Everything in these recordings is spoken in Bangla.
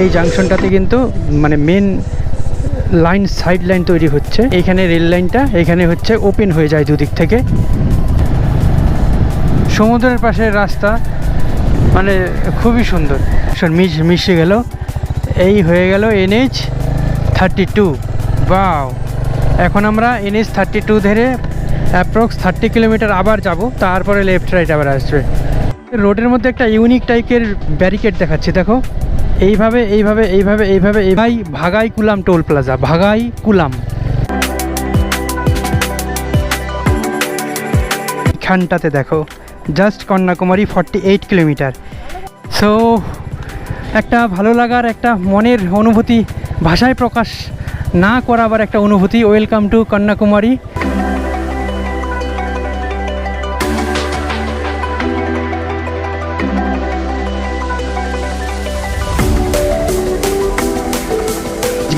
এই জাংশনটাতে কিন্তু মানে মেন লাইন সাইড লাইন তৈরি হচ্ছে। এইখানে রেল লাইনটা এখানে হচ্ছে ওপেন হয়ে যায় দুদিক থেকে। সমুদ্রের পাশের রাস্তা মানে খুবই সুন্দর। মিশ, মিশে গেল। এই হয়ে গেল এনএইচ থার্টি টু বাও এখন আমরা এনএইচ থার্টি টু ধরে অ্যাপ্রক্স থার্টি কিলোমিটার আবার যাব, তারপরে লেফট রাইট আবার আসবে। রোডের মধ্যে একটা ইউনিক টাইপের ব্যারিকেড দেখাচ্ছি, দেখো। এইভাবে এইভাবে এইভাবে এইভাবে, এই ভাই Vagaikulam toll plaza, ভাগাই column. এখানটাতে দেখো just Kanyakumari forty eight kilometre so একটা ভালো লাগার, একটা মনের অনুভূতি, ভাষায় প্রকাশ না করাবার একটা অনুভূতি ওয়েলকাম টু কন্যাকুমারী।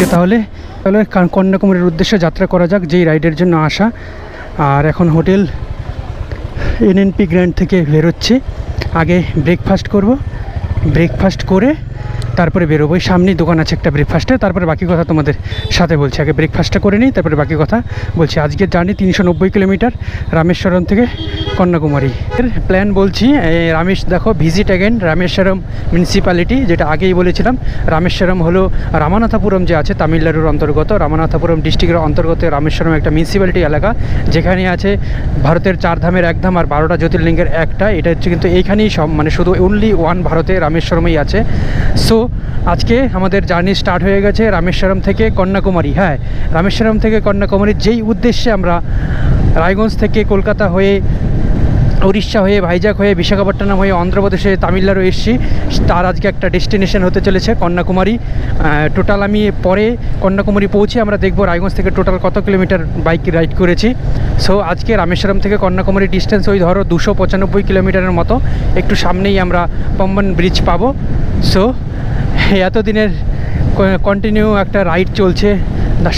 আজকে তাহলে তাহলে কান- কন্যাকুমারীর উদ্দেশ্যে যাত্রা করা যাক, যেই রাইডের জন্য আসা। আর এখন হোটেল এনএনপি গ্র্যান্ড থেকে বেরোচ্ছি। আগে ব্রেকফাস্ট করব। ব্রেকফাস্ট করে তারপরে বেরোবো। ওই সামনেই দোকান আছে একটা ব্রেকফাস্টে তারপরে বাকি কথা তোমাদের সাথে বলছি। আগে ব্রেকফাস্টটা করে নিই, তারপরে বাকি কথা বলছি। আজকের জার্নি তিনশো নব্বই কিলোমিটার রামেশ্বরম থেকে কন্যাকুমারী। এর প্ল্যান বলছি রামেশ, দেখো ভিজিট অ্যাগেন রামেশ্বরম মিউনিসিপ্যালিটি যেটা আগেই বলেছিলাম। রামেশ্বরম হলো রামানাথাপুরম যে আছে, তামিলনাড়ুর অন্তর্গত। রামানাথাপুরম ডিস্ট্রিক্টের অন্তর্গত রামেশ্বরম একটা মিউনিসিপ্যালিটি এলাকা, যেখানে আছে ভারতের চার ধামের এক ধাম আর বারোটা জ্যোতির্লিঙ্গের একটা। এটা হচ্ছে কিন্তু এইখানেই সব মানে শুধু অনলি ওয়ান ভারতে রামেশ্বরমেই আছে। সো আজকে আমাদের জার্নি স্টার্ট হয়ে গেছে রামেশ্বরম থেকে কন্যাকুমারী। হ্যাঁ রামেশ্বরম থেকে কন্যাকুমারীর যেই উদ্দেশ্যে আমরা রায়গঞ্জ থেকে কলকাতা হয়ে, উড়িষ্যা হয়ে ভাইজাগ হয়ে, বিশাখাপট্টনম হয়ে, অন্ধ্রপ্রদেশে তামিলনাড়ু এসেছি, তার আজকে একটা ডেস্টিনেশন হতে চলেছে কন্যাকুমারী। টোটাল আমি পরে কন্যাকুমারী পৌঁছে আমরা দেখব রায়গঞ্জ থেকে টোটাল কত কিলোমিটার বাইক রাইড করেছি। সো আজকে রামেশ্বরম থেকে কন্যাকুমারী ডিস্টেন্স ওই ধরো দুশো পঁচানব্বই কিলোমিটারের মতো, একটু সামনেই আমরা পম্বন ব্রিজ পাবো। সো এতদিনের কন্টিনিউ একটা রাইড চলছে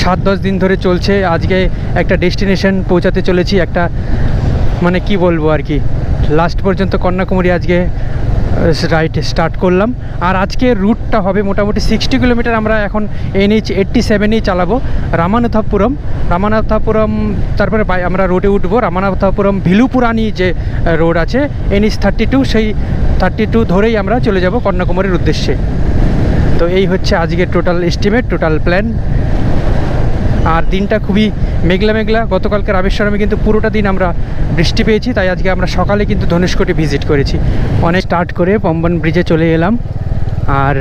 সাত, দশ দিন ধরে চলছে। আজকে একটা ডেস্টিনেশন পৌঁছাতে চলেছি, একটা মানে কি বলব আর কি। লাস্ট পর্যন্ত কন্যাকুমারী আজকে রাইড স্টার্ট করলাম। আর আজকে রুটটা হবে মোটামুটি সিক্সটি কিলোমিটার আমরা এখন এনএইচ এইট্টি সেভেনেই চালাবো, রামানাথাপুরম। রামানাথাপুরম, তারপরে আমরা রোডে উঠবো। রামানাথাপুরম ভিলুপুরানি যে রোড আছে এনএইচ থার্টি টু সেই থার্টি টু ধরেই আমরা চলে যাব কন্যাকুমারীর উদ্দেশ্যে। তো এই হচ্ছে আজকের টোটাল এস্টিমেট টোটাল প্ল্যান আর দিনটা খুবই মেঘলা মেঘলা। গতকালকে রামেশ্বরমে কিন্তু পুরোটা দিন আমরা বৃষ্টি পেয়েছি, তাই আজকে আমরা সকালে কিন্তু ধনুষ্কটি ভিজিট করেছি। অনেক স্টার্ট করে পম্বন ব্রিজে চলে এলাম। আর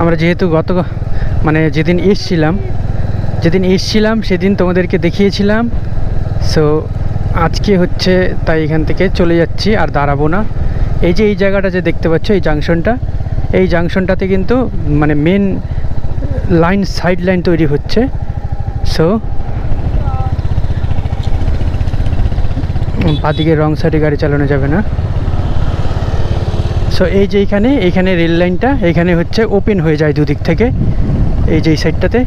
আমরা যেহেতু গত মানে যেদিন এসছিলাম যেদিন এসছিলাম সেদিন তোমাদেরকে দেখিয়েছিলাম। সো আজকে হচ্ছে তাই এখান থেকে চলে যাচ্ছি আর দাঁড়াবো না। এই যে এই জায়গাটা যে দেখতে পাচ্ছ, এই জাংশনটা এই জাংশনটাতে কিন্তু মানে মেন লাইন সাইড লাইন তৈরি হচ্ছে। সো বাদিকে রং সাইডে গাড়ি চালানো যাবে না। সো এই যে এইখানে এইখানে রেল লাইনটা এখানে হচ্ছে ওপেন হয়ে যায় দুদিক থেকে, এই যে এই সাইডটাতে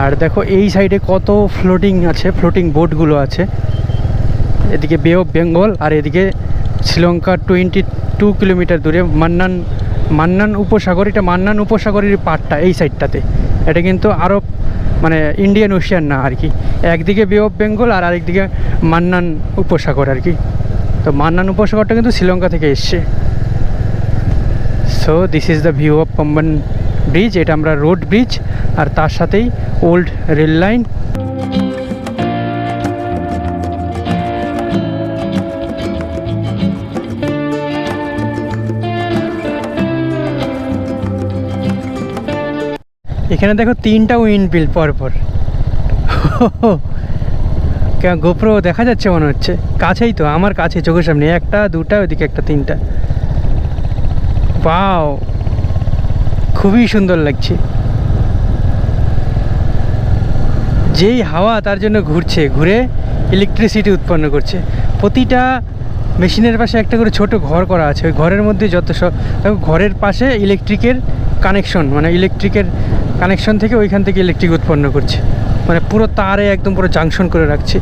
আর দেখো, এই সাইডে কত ফ্লোটিং আছে ফ্লোটিং বোটগুলো আছে। এদিকে বে অফ বেঙ্গল আর এদিকে শ্রীলঙ্কা টোয়েন্টি টু কিলোমিটার দূরে মান্নান মান্নান উপসাগর, এটা মান্নান উপসাগরের পার্টটা এই সাইডটাতে এটা কিন্তু আরব মানে ইন্ডিয়ান ওশিয়ান না আর কি। একদিকে বে অফ বেঙ্গল আর আরেকদিকে মান্নান উপসাগর আর কি। তো মান্নান উপসাগরটা কিন্তু শ্রীলঙ্কা থেকে এসছে। So this is the view of Pamban bridge এটা আমরা রোড ব্রিজ আর তার সাথেই ওল্ড রেল লাইন এখানে দেখো তিনটা উইন্ডপিল পরপর। গোপ্রো দেখা যাচ্ছে মনে হচ্ছে। কাছেই তো, আমার কাছে, চোখের সামনে। একটা, দুটা, ওইদিকে একটা, তিনটা। বাও খুবই সুন্দর লাগছে। যেই হাওয়া তার জন্য ঘুরছে, ঘুরে ইলেকট্রিসিটি উৎপন্ন করছে। প্রতিটা মেশিনের পাশে একটা করে ছোট ঘর করা আছে। ওই ঘরের মধ্যে যত সব ঘরের পাশে ইলেকট্রিকের কানেকশন মানে ইলেকট্রিকের কানেকশন থেকে ওইখান থেকে ইলেকট্রিক উৎপন্ন করছে। মানে পুরো তারে একদম পুরো জাংশন করে রাখছে।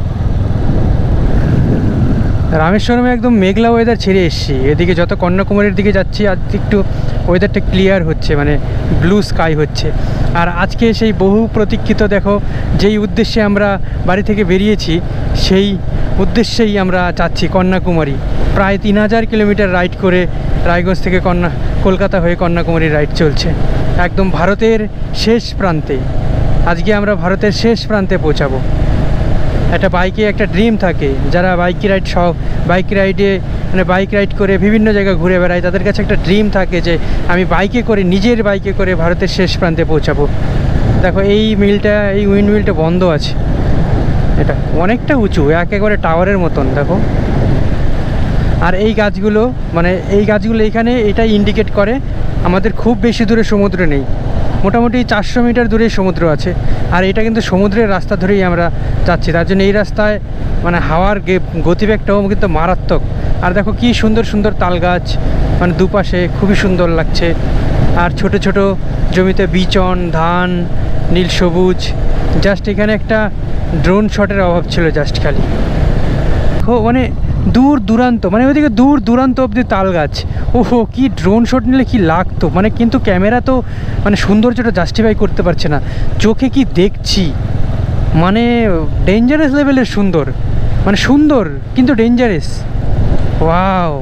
রামেশ্বরমে একদম মেঘলা ওয়েদার ছেড়ে এসেছি। এদিকে যত কন্যাকুমারীর দিকে যাচ্ছি, আজ একটু ওয়েদারটা ক্লিয়ার হচ্ছে মানে ব্লু স্কাই হচ্ছে। আর আজকে সেই বহু প্রতীক্ষিত, দেখো, যেই উদ্দেশ্যে আমরা বাড়ি থেকে বেরিয়েছি, সেই উদ্দেশ্যেই আমরা যাচ্ছি কন্যাকুমারী। প্রায় তিন হাজার কিলোমিটার রাইড করে রায়গঞ্জ থেকে কন্যা কলকাতা হয়ে কন্যাকুমারী রাইড চলছে। একদম ভারতের শেষ প্রান্তে। আজকে আমরা ভারতের শেষ প্রান্তে পৌঁছাবো। একটা বাইকে একটা ড্রিম থাকে, যারা বাইক রাইড সব, বাইক রাইডে মানে বাইক রাইড করে বিভিন্ন জায়গায় ঘুরে বেড়ায়, তাদের কাছে একটা ড্রিম থাকে যে, আমি বাইকে করে, নিজের বাইকে করে ভারতের শেষ প্রান্তে পৌঁছাবো। দেখো, এই মিলটা, এই উইন্ড মিলটা বন্ধ আছে। এটা অনেকটা উঁচু একেবারে টাওয়ারের মতন, দেখো। আর এই গাছগুলো মানে এই গাছগুলো এখানে এটা ইন্ডিকেট করে, আমাদের খুব বেশি দূরে সমুদ্র নেই। মোটামুটি চারশো মিটার দূরে সমুদ্র আছে। আর এটা কিন্তু সমুদ্রের রাস্তা ধরেই আমরা যাচ্ছি। তার জন্য এই রাস্তায় মানে হাওয়ার গতিবেগটাও কিন্তু মারাত্মক। আর দেখো কি সুন্দর সুন্দর তাল গাছ মানে দুপাশে খুবই সুন্দর লাগছে। আর ছোট ছোট জমিতে বিচন, ধান, নীল সবুজ জাস্ট এখানে একটা ড্রোন শটের অভাব ছিল জাস্ট খালি। মানে দূর দূরান্ত মানে ওইদিকে দূর দূরান্ত অবধি তাল গাছ। ওহো, কি ড্রোন শট নিলে কি লাগতো? মানে কিন্তু ক্যামেরা তো মানে সৌন্দর্যটা জাস্টিফাই করতে পারছে না। চোখে কি দেখছি? মানে ডেঞ্জারাস লেভেলের সুন্দর। মানে সুন্দর, কিন্তু ডেঞ্জারাস ওয়াও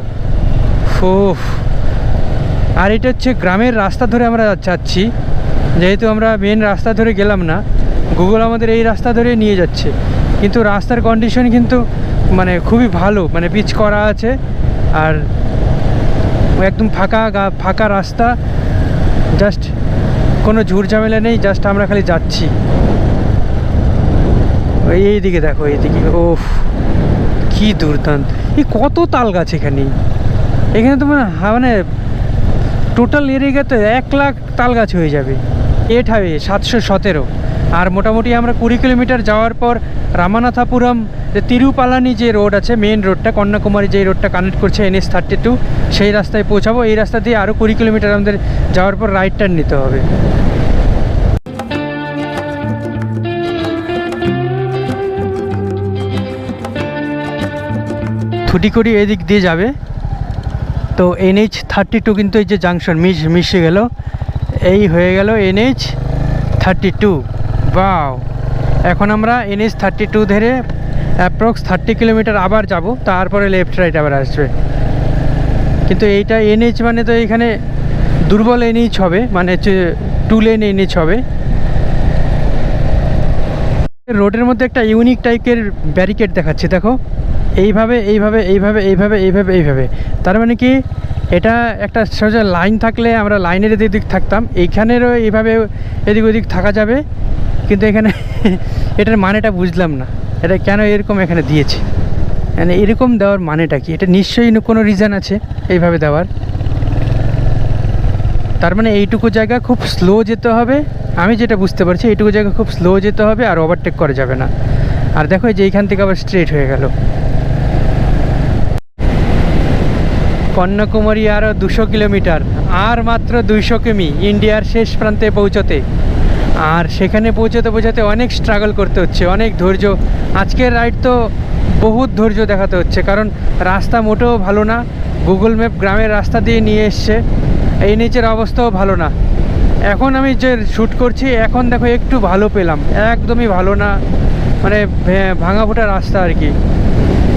ওফ আর এটা হচ্ছে গ্রামের রাস্তা ধরে আমরা যাচ্ছি। যেহেতু আমরা মেন রাস্তা ধরে গেলাম না গুগল আমাদের এই রাস্তা ধরে নিয়ে যাচ্ছে। কিন্তু রাস্তার কন্ডিশন কিন্তু মানে খুবই ভালো মানে পিচ করা আছে, আর একদম ফাঁকা ফাঁকা রাস্তা জাস্ট কোনো ঝামেলা নেই জাস্ট আমরা খালি যাচ্ছি। এইদিকে দেখো, এইদিকে, ওফ, কি দুর্দান্ত। এই কত তাল গাছ এখানে। এখানে তো মানে মানে টোটাল এরিয়াতে এক লাখ তাল গাছ হয়ে যাবে। এট হবে সাতশো সতেরো। আর মোটামুটি আমরা কুড়ি কিলোমিটার যাওয়ার পর রামানাথাপুরম যে তিরুপালানি যে রোড আছে মেন রোডটা কন্যাকুমারী যে রোডটা কানেক্ট করছে এনএস থার্টি টু সেই রাস্তায় পৌঁছাবো। এই রাস্তা দিয়ে আরও কুড়ি কিলোমিটার আমাদের যাওয়ার পর রাইট টার্ন নিতে হবে। থুটিকুড়ি এদিক দিয়ে যাবে। তো এনএইচ থার্টি টু কিন্তু এই যে জাংশন মিশ মিশে গেল। এই হয়ে গেল এনএইচ থার্টি টু বাও এখন আমরা এনএইচ থার্টি টু ধরে অ্যাপ্রক্স থার্টি কিলোমিটার আবার যাব, তারপরে লেফট রাইট আবার আসবে। কিন্তু এইটা এনএইচ মানে তো এখানে দুর্বল এনএইচ হবে মানে হচ্ছে টু লেন এনএইচ হবে। রোডের মধ্যে একটা ইউনিক টাইপের ব্যারিকেড দেখাচ্ছে, দেখো। এইভাবে এইভাবে এইভাবে এইভাবে এইভাবে এইভাবে। তার মানে কি, এটা একটা সোজা লাইন থাকলে আমরা লাইনের এদিক দিক থাকতাম, এইখানেরও এইভাবে এদিক ওদিক থাকা যাবে, কিন্তু এখানে এটার মানেটা বুঝলাম না। এটা কেন এরকম এখানে দিয়েছে? মানে এরকম দেওয়ার মানেটা কি? এটা নিশ্চয়ই কোনো রিজন আছে এইভাবে দেওয়ার? তার মানে এইটুকু জায়গা খুব স্লো যেতে হবে। আমি যেটা বুঝতে পারছি, এইটুকু জায়গা খুব স্লো যেতে হবে আর ওভারটেক করা যাবে না। আর দেখো যে এইখান থেকে আবার স্ট্রেট হয়ে গেল। কন্যাকুমারী আরও দুশো কিলোমিটার, আর মাত্র দুইশো কিমি, ইন্ডিয়ার শেষ প্রান্তে পৌঁছতে। আর সেখানে পৌঁছাতে পৌঁছাতে অনেক স্ট্রাগল করতে হচ্ছে, অনেক ধৈর্য। আজকের রাইড তো বহুত ধৈর্য দেখাতে হচ্ছে, কারণ রাস্তা মোটেও ভালো না গুগল ম্যাপ গ্রামের রাস্তা দিয়ে নিয়ে এসছে, এই নিচের অবস্থাও ভালো না। এখন আমি যে শ্যুট করছি, এখন দেখো একটু ভালো পেলাম, একদমই ভালো না মানে ভাঙা ফোটা রাস্তা আর কি।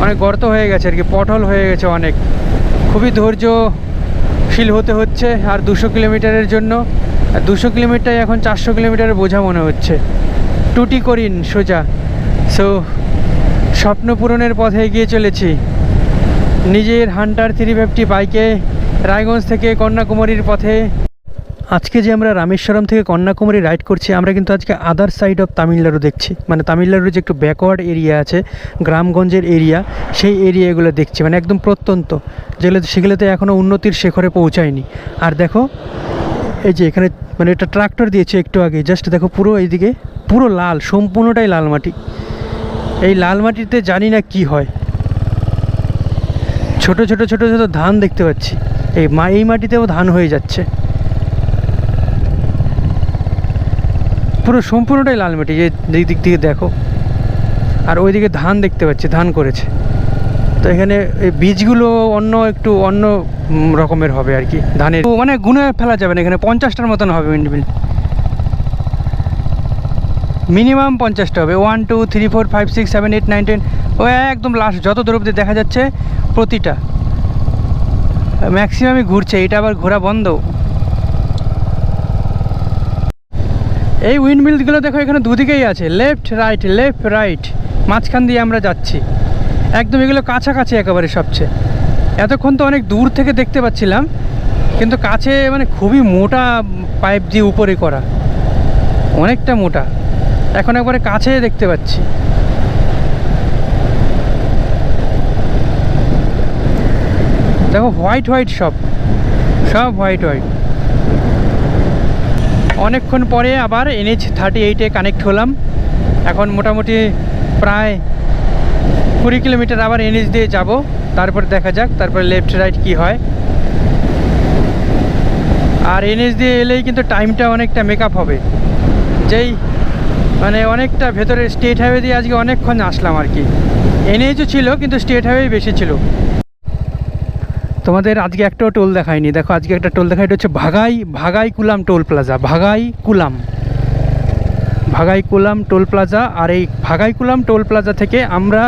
অনেক গর্ত হয়ে গেছে আর কি, পটল হয়ে গেছে অনেক। খুবই ধৈর্যশীল হতে হচ্ছে, আর দুশো কিলোমিটারের জন্য। দুশো কিলোমিটার, এখন চারশো কিলোমিটারের বোঝা মনে হচ্ছে। টুটি করিন, সোজা। সো স্বপ্ন পূরণের পথে এগিয়ে চলেছি। নিজের হান্টার থ্রি ফিফটি বাইকে রায়গঞ্জ থেকে কন্যাকুমারীর পথে। আজকে যে আমরা রামেশ্বরম থেকে কন্যাকুমারী রাইড করছি, আমরা কিন্তু আজকে আদার সাইড অফ তামিলনাড়ু দেখছি। মানে তামিলনাড়ুর যে একটু ব্যাকওয়ার্ড এরিয়া আছে, গ্রামগঞ্জের এরিয়া সেই এরিয়াগুলো দেখছি। মানে একদম প্রত্যন্ত। যেগুলো সেগুলোতে এখনও উন্নতির শেখরে পৌঁছায়নি। আর দেখো এই যে এখানে মানে এটা ট্রাক্টর দিয়েছে একটু আগে, জাস্ট দেখো পুরো এইদিকে, পুরো লাল, সম্পূর্ণটাই লাল মাটি। এই লাল মাটিতে জানি না কি হয়। ছোট ছোট ছোট ছোট ধান দেখতে পাচ্ছি। এই মা, এই মাটিতেও ধান হয়ে যাচ্ছে। পুরো সম্পূর্ণটাই লাল মাটি যে দিক থেকে দেখো। আর ওইদিকে ধান দেখতে পাচ্ছি, ধান করেছে। তো এখানে এই বীজগুলো অন্য একটু অন্য রকমের হবে আর কি, ধানের। মানে গুনে ফেলা যাবে না, এখানে পঞ্চাশটার মতন হবে উইন্ডমিল মিনিমাম পঞ্চাশটা হবে। One two three four five six seven eight nine ten ও একদম লাস্ট যত দূর দেখা যাচ্ছে, প্রতিটা। ম্যাক্সিমামই ঘুরছে, এটা আবার ঘোরা বন্ধ। এই উইন্ডমিলগুলো দেখো এখানে দুদিকেই আছে লেফট রাইট লেফট রাইট মাঝখান দিয়ে আমরা যাচ্ছি। একদম এগুলো কাছাকাছি একেবারে সবচেয়ে। এতক্ষণ তো অনেক দূর থেকে দেখতে পাচ্ছিলাম, কিন্তু কাছে মানে খুবই মোটা পাইপ দিয়ে উপরে করা। অনেকটা মোটা। এখন একবারে কাছে দেখতে পাচ্ছি। দেখো হোয়াইট হোয়াইট সব। সব হোয়াইট হোয়াইট। অনেকক্ষণ পরে আবার এনএইচ থার্টি এইটে কানেক্ট হলাম। এখন মোটামুটি প্রায় কুড়ি কিলোমিটার আবার এনএইচ দিয়ে যাব। তারপর দেখা যাক, তারপরে লেফট রাইট কি হয়। আর এনএইচ দিয়ে এলেই কিন্তু টাইমটা অনেকটা মেকআপ হবে। যেই মানে অনেকটা ভেতরে স্টেট হাইওয়ে দিয়ে আজকে অনেকক্ষণ আসলাম আর কি। এনএইচও ছিল, কিন্তু স্টেট হাইওয়ে বেশি ছিল। তোমাদের আজকে একটাও টোল দেখায়নি দেখো, আজকে একটা টোল দেখাই এটা হচ্ছে Vagai Vagaikulam toll plaza Vagaikulam. Vagaikulam toll plaza আর এই ভাগাই কুলাম টোল প্লাজা থেকে আমরা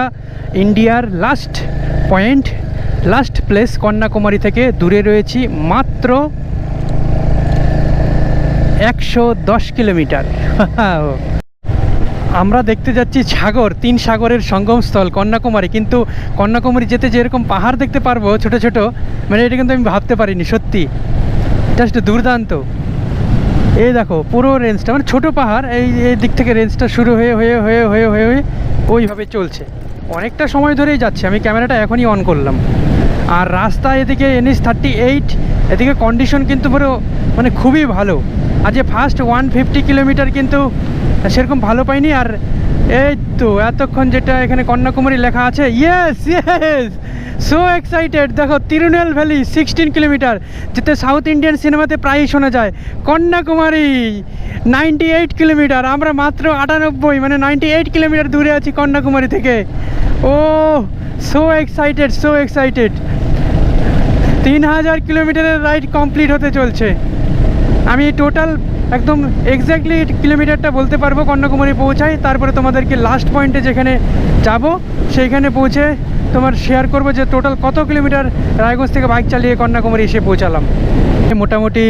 ইন্ডিয়ার last point last place Kanyakumari থেকে দূরে রয়েছি মাত্র একশো দশ কিলোমিটার। আমরা দেখতে যাচ্ছি সাগর, তিন সাগরের সঙ্গমস্থল কন্যাকুমারী। কিন্তু কন্যাকুমারী যেতে যেরকম পাহাড় দেখতে পারব ছোট ছোট মানে এটা কিন্তু আমি ভাবতে পারিনি, সত্যি। জাস্ট দুর্দান্ত। এই দেখো, পুরো রেঞ্জটা মানে ছোটো পাহাড়, এই এই দিক থেকে রেঞ্জটা শুরু হয়ে হয়ে হয়ে হয়ে হয়ে হয়ে ওইভাবে চলছে। অনেকটা সময় ধরেই যাচ্ছে, আমি ক্যামেরাটা এখনই অন করলাম। আর রাস্তা এদিকে এনএস থার্টি এইট এদিকে কন্ডিশন কিন্তু পুরো মানে খুবই ভালো। আর যে ফার্স্ট ওয়ান ফিফটি কিলোমিটার কিন্তু সেরকম ভালো পাইনি, আর এই তো, এতক্ষণ যেটা এখানে কন্যাকুমারী লেখা আছে ইয়েস ইয়েস সো এক্সাইটেড দেখো তিরুনেল ভ্যালি সিক্সটিন কিলোমিটার যেতে সাউথ ইন্ডিয়ান সিনেমাতে প্রায়ই শোনা যায়। কন্যাকুমারী নাইনটি এইট কিলোমিটার আমরা মাত্র আটানব্বই মানে নাইনটি এইট কিলোমিটার দূরে আছি কন্যাকুমারী থেকে। ও সো এক্সাইটেড সো এক্সাইটেড তিন হাজার কিলোমিটারের রাইড কমপ্লিট হতে চলছে। আমি টোটাল একদম এক্স্যাক্টলি কিলোমিটারটা বলতে পারব কন্যাকুমারী পৌঁছাই। তারপরে তোমাদেরকে লাস্ট পয়েন্টে যেখানে যাব, সেইখানে পৌঁছে তোমার শেয়ার করব যে টোটাল কত কিলোমিটার রায়গঞ্জ থেকে বাইক চালিয়ে কন্যাকুমারী এসে পৌঁছালাম। মোটামুটি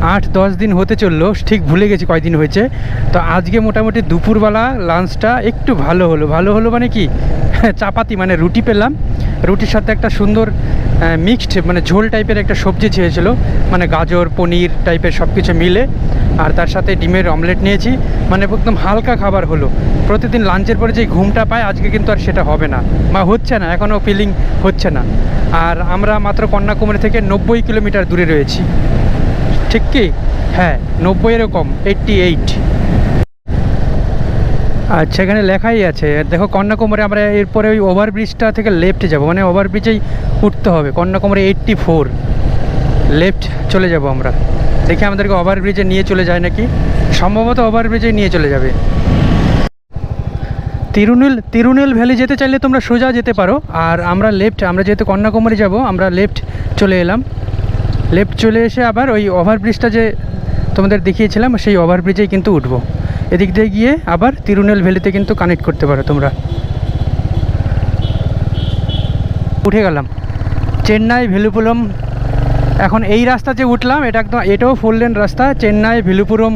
আট, দশ দিন হতে চলল, ঠিক ভুলে গেছি কয়দিন হয়েছে। তো আজকে মোটামুটি দুপুরবেলা লাঞ্চটা একটু ভালো হলো। ভালো হলো মানে কি? চাপাতি মানে রুটি পেলাম। রুটির সাথে একটা সুন্দর মিক্সড মানে ঝোল টাইপের একটা সবজি ছেয়েছিল মানে গাজর, পনির টাইপের সব কিছু মিলে। আর তার সাথে ডিমের অমলেট নিয়েছি। মানে একদম হালকা খাবার হলো। প্রতিদিন লাঞ্চের পরে যে ঘুমটা পায়, আজকে কিন্তু আর সেটা হবে না। বা হচ্ছে না এখনও ফিলিং হচ্ছে না। আর আমরা মাত্র কন্যাকুমারী থেকে নব্বই কিলোমিটার দূরে রয়েছি। ঠিক কি? হ্যাঁ নব্বই এরকম এইট্টি এইট আচ্ছা এখানে লেখাই আছে। দেখো, কন্যাকুমারী আমরা এরপরে ওই ওভারব্রিজটা থেকে লেফটে যাব। মানে ওভারব্রিজেই উঠতে হবে। কন্যাকুমারী এইট্টি ফোর লেফট চলে যাব আমরা। দেখি আমাদেরকে ওভারব্রিজে নিয়ে চলে যায় নাকি? সম্ভবত ওভারব্রিজে নিয়ে চলে যাবে। তিরুনেল তিরুনেল ভ্যালি যেতে চাইলে তোমরা সোজা যেতে পারো। আর আমরা লেফট আমরা যেহেতু কন্যাকুমারী যাব, আমরা লেফট চলে এলাম। লেফট চলে এসে আবার ওই ওভারব্রিজটা যে তোমাদের দেখিয়েছিলাম, সেই ওভারব্রিজেই কিন্তু উঠবো। এদিক দিয়ে গিয়ে আবার তিরুনেল ভ্যালিতে কিন্তু কানেক্ট করতে পারো তোমরা। উঠে গেলাম। চেন্নাই ভেলুপুরম, এখন এই রাস্তা যে উঠলাম, এটা একদম, এটাও ফোর লেন রাস্তা। Chennai Villupuram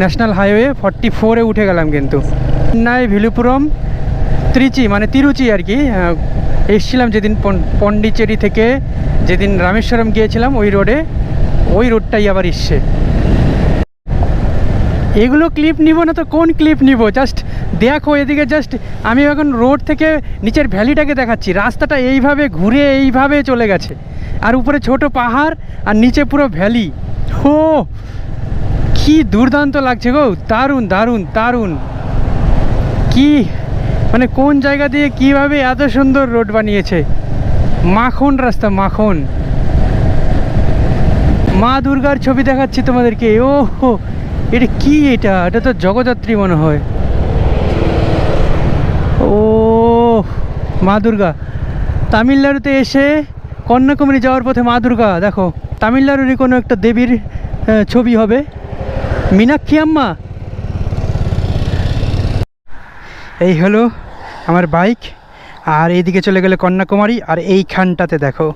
national highway forty ফোরে উঠে গেলাম কিন্তু। চেন্নাই ভেলুপুরম, ত্রিচি মানে তিরুচি আর কি এসছিলাম যেদিন পন- পন্ডিচেরি থেকে, যেদিন রামেশ্বরম গিয়েছিলাম ওই রোডে, ওই রোডটাই আবার এসছে। এগুলো ক্লিপ নিব না তো, কোন ক্লিপ নিব? জাস্ট দেখো এদিকে জাস্ট আমি এখন রোড থেকে নিচের ভ্যালিটাকে দেখাচ্ছি। রাস্তাটা এইভাবে ঘুরে এইভাবে চলে গেছে। আর উপরে ছোট পাহাড়, আর নিচে পুরো ভ্যালি। ও কি দুর্দান্ত লাগছে গো। দারুণ দারুণ দারুণ। কি মানে কোন জায়গা দিয়ে কীভাবে এত সুন্দর রোড বানিয়েছে? মাখন রাস্তা, মাখন। মা দুর্গার ছবি দেখাচ্ছি তোমাদেরকে। ও এটা কি এটা? এটা তো জগদ্ধাত্রী মনে হয়। ও মা দুর্গা। তামিলনাড়ুতে এসে কন্যাকুমারী যাওয়ার পথে মা দুর্গা, দেখো। তামিলনাড়ুরই কোনো একটা দেবীর ছবি হবে। মীনাক্ষী আম্মা এই হলো আমার বাইক, আর এইদিকে চলে গেলে কন্যাকুমারী, আর এইখানটাতে দেখো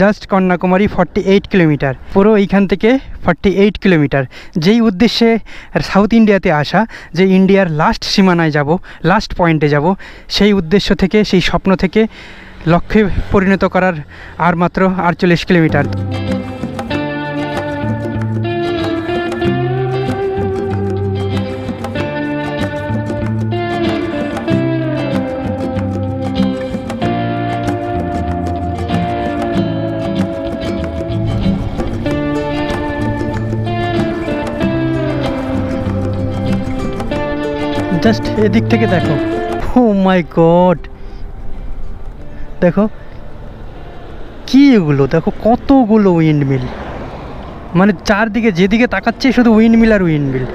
just Kanyakumari forty eight kilometre পুরো এইখান থেকে ফর্টি এইট কিলোমিটার যেই উদ্দেশ্যে সাউথ ইন্ডিয়াতে আসা, যে ইন্ডিয়ার লাস্ট সীমানায় যাব লাস্ট পয়েন্টে যাব, সেই উদ্দেশ্য থেকে, সেই স্বপ্ন থেকে লক্ষ্যে পরিণত করার আর মাত্র আটচল্লিশ কিলোমিটার জাস্ট এদিক থেকে দেখো। ও মাই গড দেখো, কি এগুলো? দেখো, কতগুলো উইন্ড মিল মানে চারদিকে যেদিকে তাকাচ্ছে শুধু উইন্ড মিল আর উইন্ড মিল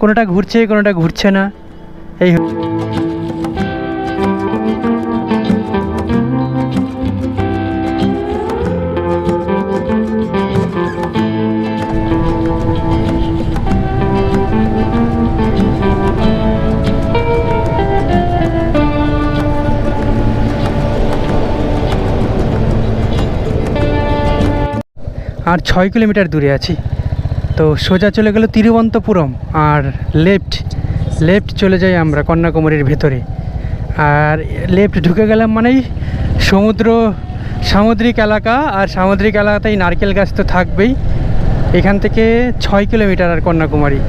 কোনোটা ঘুরছে কোনোটা ঘুরছে না। এই আর ছয় কিলোমিটার দূরে আছি। তো সোজা চলে গেল তিরুবন্তপুরম আর লেফট লেফট চলে যাই আমরা কন্যাকুমারীর ভেতরে। আর লেফট ঢুকে গেলাম মানেই সমুদ্র, সামুদ্রিক এলাকা আর সামুদ্রিক এলাকাতেই নারকেল গাছ তো থাকবেই। এখান থেকে ছয় কিলোমিটার আর কন্যাকুমারী।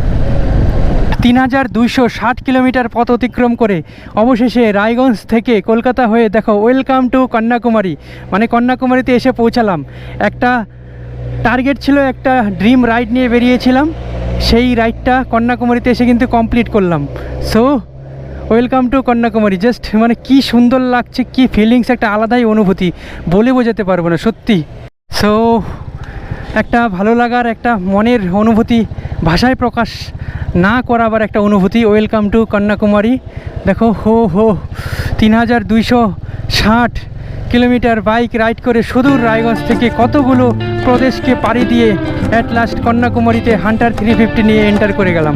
তিন হাজার দুইশো ষাট কিলোমিটার পথ অতিক্রম করে অবশেষে রায়গঞ্জ থেকে কলকাতা হয়ে দেখো ওয়েলকাম টু কন্যাকুমারী। মানে কন্যাকুমারীতে এসে পৌঁছালাম। একটা টার্গেট ছিল একটা ড্রিম রাইড নিয়ে বেরিয়েছিলাম। সেই রাইডটা কন্যাকুমারীতে এসে কিন্তু কমপ্লিট করলাম। So welcome to Kanyakumari. Just মানে কি সুন্দর লাগছে, কি ফিলিংস একটা আলাদাই অনুভূতি। বলে বোঝাতে পারব না, সত্যি। সো একটা ভালো লাগার, একটা মনের অনুভূতি ভাষায় প্রকাশ না করাবার একটা অনুভূতি। Welcome to Kanyakumari. দেখো, হো হো, তিন হাজার দুইশো ষাট কিলোমিটার বাইক রাইড করে সুদূর রায়গঞ্জ থেকে কতগুলো প্রদেশকে পাড়ি দিয়ে অ্যাট লাস্ট কন্যাকুমারীতে হান্টার থ্রি ফিফটি নিয়ে এন্টার করে গেলাম।